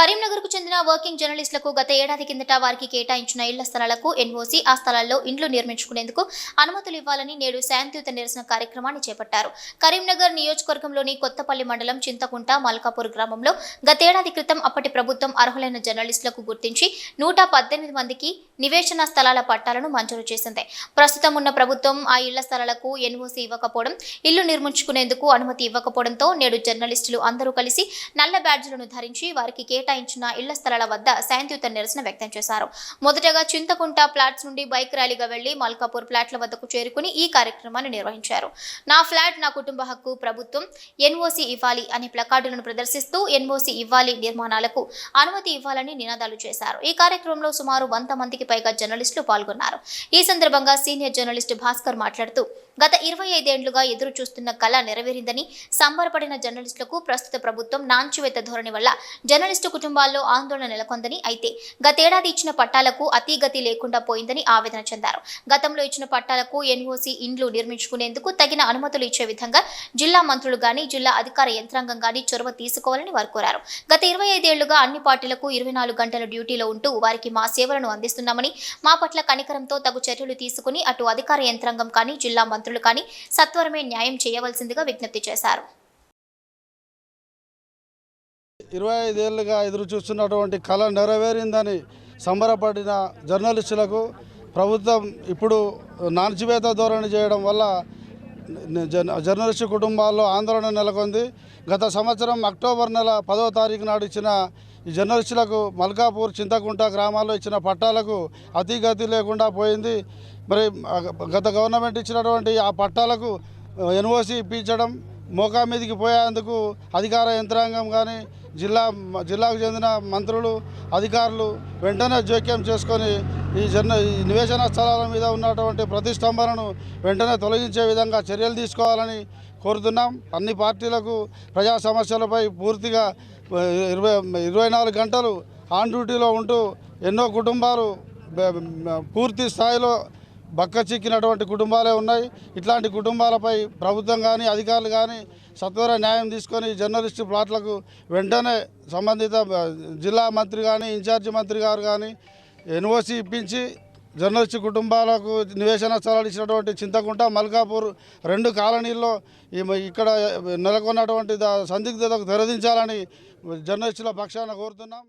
కరీంనగర్కు చెందిన వర్కింగ్ జర్నలిస్టులకు గత ఏడాది కిందట వారికి కేటాయించిన ఇళ్ళ స్థలాలకు ఎన్ఓసి ఆ స్థలాల్లో ఇండ్లు నిర్మించుకునేందుకు అనుమతులు ఇవ్వాలని నేడు శాంతియుత నిరసన కార్యక్రమాన్ని చేపట్టారు. కరీంనగర్ నియోజకవర్గంలోని కొత్తపల్లి మండలం చింతకుంట మల్కాపూర్ గ్రామంలో గతేడాది క్రితం అప్పటి ప్రభుత్వం అర్హులైన జర్నలిస్టులకు గుర్తించి నూట పద్దెనిమిది మందికి నివేశన స్థలాల పట్టాలను మంజూరు చేసింది. ప్రస్తుతం ఉన్న ప్రభుత్వం ఆ ఇళ్ళ స్థలాలకు ఎన్ఓసి ఇవ్వకపోవడం ఇల్లు నిర్మించుకునేందుకు అనుమతి ఇవ్వకపోవడంతో నేడు జర్నలిస్టులు అందరూ కలిసి నల్ల బ్యాడ్జీలను ధరించి వారికి కేటాయించిన ఇళ్ళ స్థలాల వద్ద శాంతియుత నిరసన వ్యక్తం చేశారు. మొదటగా చింతకుంట ప్లాట్స్ నుండి బైక్ ర్యాలీగా వెళ్ళి మల్కాపూర్ ఫ్లాట్ల వద్దకు చేరుకుని ఈ కార్యక్రమాన్ని నిర్వహించారు. నా ఫ్లాట్ నా కుటుంబ హక్కు ప్రభుత్వం ఎన్ఓసి ఇవ్వాలి అనే ప్లకార్డులను ప్రదర్శిస్తూ ఎన్ఓసి ఇవ్వాలి నిర్మాణాలకు అనుమతి ఇవ్వాలని నినాదాలు చేశారు. ఈ కార్యక్రమంలో సుమారు వంద మందికి పైగా జర్నలిస్టులు పాల్గొన్నారు. ఈ సందర్భంగా సీనియర్ జర్నలిస్ట్ భాస్కర్ మాట్లాడుతూ గత ఇరవై ఐదేండ్లుగా ఎదురు చూస్తున్న కళ నెరవేరిందని సంబరపడిన జర్నలిస్టులకు ప్రస్తుత ప్రభుత్వం నాంచివేత ధోరణి వల్ల జర్నలిస్టు కుటుంబాల్లో ఆందోళన నెలకొందని అయితే గతేడాది ఇచ్చిన పట్టాలకు అతీగతి లేకుండా పోయిందని ఆవేదన చెందారు. గతంలో ఇచ్చిన పట్టాలకు ఎన్ఓసి ఇండ్లు నిర్మించుకునేందుకు తగిన అనుమతులు ఇచ్చే విధంగా జిల్లా మంత్రులు గాని జిల్లా అధికార యంత్రాంగం గాని చొరవ తీసుకోవాలని వారు కోరారు. గత ఇరవై ఐదేళ్ళుగా అన్ని పార్టీలకు ఇరవై నాలుగు గంటల డ్యూటీలో ఉంటూ వారికి మా సేవలను అందిస్తున్నామని మా పట్ల కనికరంతో తగు చర్యలు తీసుకుని అటు అధికార యంత్రాంగం కానీ జిల్లా మంత్రులు కానీ సత్వరమే న్యాయం చేయవలసిందిగా విజ్ఞప్తి చేశారు. ఇరవై ఐదేళ్ళుగా ఎదురు చూస్తున్నటువంటి కళ నెరవేరిందని సంబరపడిన జర్నలిస్టులకు ప్రభుత్వం ఇప్పుడు నాణ్యవేత ధోరణి చేయడం వల్ల జర్నలిస్టు కుటుంబాల్లో ఆందోళన నెలకొంది. గత సంవత్సరం అక్టోబర్ నెల పదో తారీఖు నాడు ఇచ్చిన జర్నలిస్టులకు మల్కాపూర్ చింతకుంట గ్రామాల్లో ఇచ్చిన పట్టాలకు అతిగతి లేకుండా పోయింది. మరి గత గవర్నమెంట్ ఇచ్చినటువంటి ఆ పట్టాలకు ఎన్ఓసి ఇప్పించడం మోకా మీదికి పోయేందుకు అధికార యంత్రాంగం కానీ జిల్లా జిల్లాకు చెందిన మంత్రులు అధికారులు వెంటనే జోక్యం చేసుకొని ఈ జర్న ఈ నివేశన స్థలాల మీద ఉన్నటువంటి ప్రతిష్టంభనను వెంటనే తొలగించే విధంగా చర్యలు తీసుకోవాలని కోరుతున్నాం. అన్ని పార్టీలకు ప్రజా సమస్యలపై పూర్తిగా ఇరవై ఇరవై నాలుగు గంటలు ఆన్ డ్యూటీలో ఉంటూ ఎన్నో కుటుంబాలు పూర్తి స్థాయిలో బక్క చిక్కినటువంటి కుటుంబాలే ఉన్నాయి. ఇట్లాంటి కుటుంబాలపై ప్రభుత్వం కానీ అధికారులు కానీ సత్వర న్యాయం తీసుకొని జర్నలిస్టు ప్లాట్లకు వెంటనే సంబంధిత జిల్లా మంత్రి కానీ ఇన్ఛార్జి మంత్రి గారు కానీ ఎన్ఓసి ఇప్పించి జర్నలిస్ట్ కుటుంబాలకు నివేశన స్థలాలు ఇచ్చినటువంటి చింతకుంట మల్కాపూర్ రెండు కాలనీల్లో ఇక్కడ నెలకొన్నటువంటి సందిగ్ధతకు తెరదించాలని జర్నలిస్టుల పక్షాన కోరుతున్నాం.